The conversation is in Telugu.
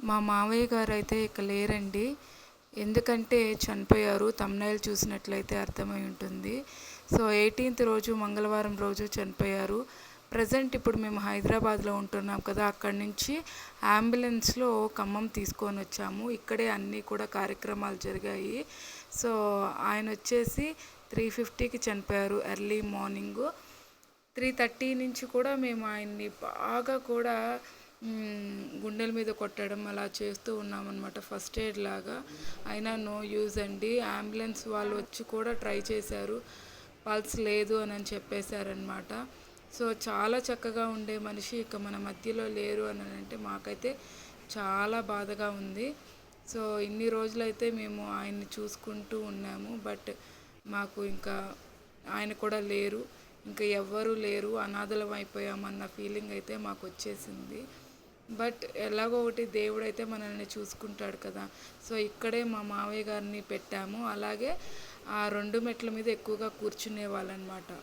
మా మావయ్య గారు అయితే ఇక లేరండి. ఎందుకంటే చనిపోయారు. తమ్నైల్ చూసినట్లయితే అర్థమై ఉంటుంది. సో ఎయిటీన్త్ రోజు మంగళవారం రోజు చనిపోయారు. ప్రజెంట్ ఇప్పుడు మేము హైదరాబాద్లో ఉంటున్నాం కదా అక్కడి నుంచి అంబులెన్స్లో ఖమ్మం తీసుకొని వచ్చాము. ఇక్కడే అన్నీ కూడా కార్యక్రమాలు జరిగాయి. సో ఆయన వచ్చేసి త్రీ ఫిఫ్టీకి చనిపోయారు ఎర్లీ మార్నింగ్. త్రీ థర్టీ నుంచి కూడా మేము ఆయన్ని బాగా కూడా గుండెల మీద కొట్టడం అలా చేస్తూ ఉన్నామన్నమాట ఫస్ట్ ఎయిడ్ లాగా. అయినా నో యూజ్ అండి. అంబులెన్స్ వాళ్ళు వచ్చి కూడా ట్రై చేశారు. పల్స్ లేదు అని చెప్పేశారనమాట సో చాలా చక్కగా ఉండే మనిషి ఇక మన మధ్యలో లేరు అని అంటే మాకైతే చాలా బాధగా ఉంది. సో ఇన్ని రోజులైతే మేము ఆయన్ని చూసుకుంటూ ఉన్నాము. బట్ మాకు ఇంకా ఆయన కూడా లేరు. ఇంకా ఎవ్వరూ లేరు. అనాథలం అయిపోయామన్న ఫీలింగ్ అయితే మాకు వచ్చేసింది. బట్ ఎలాగో ఒకటి దేవుడు అయితే మనల్ని చూసుకుంటాడు కదా. సో ఇక్కడే మా మావయ్య గారిని పెట్టాము. అలాగే ఆ రెండు మెట్ల మీద ఎక్కువగా కూర్చునే వాళ్ళనమాట.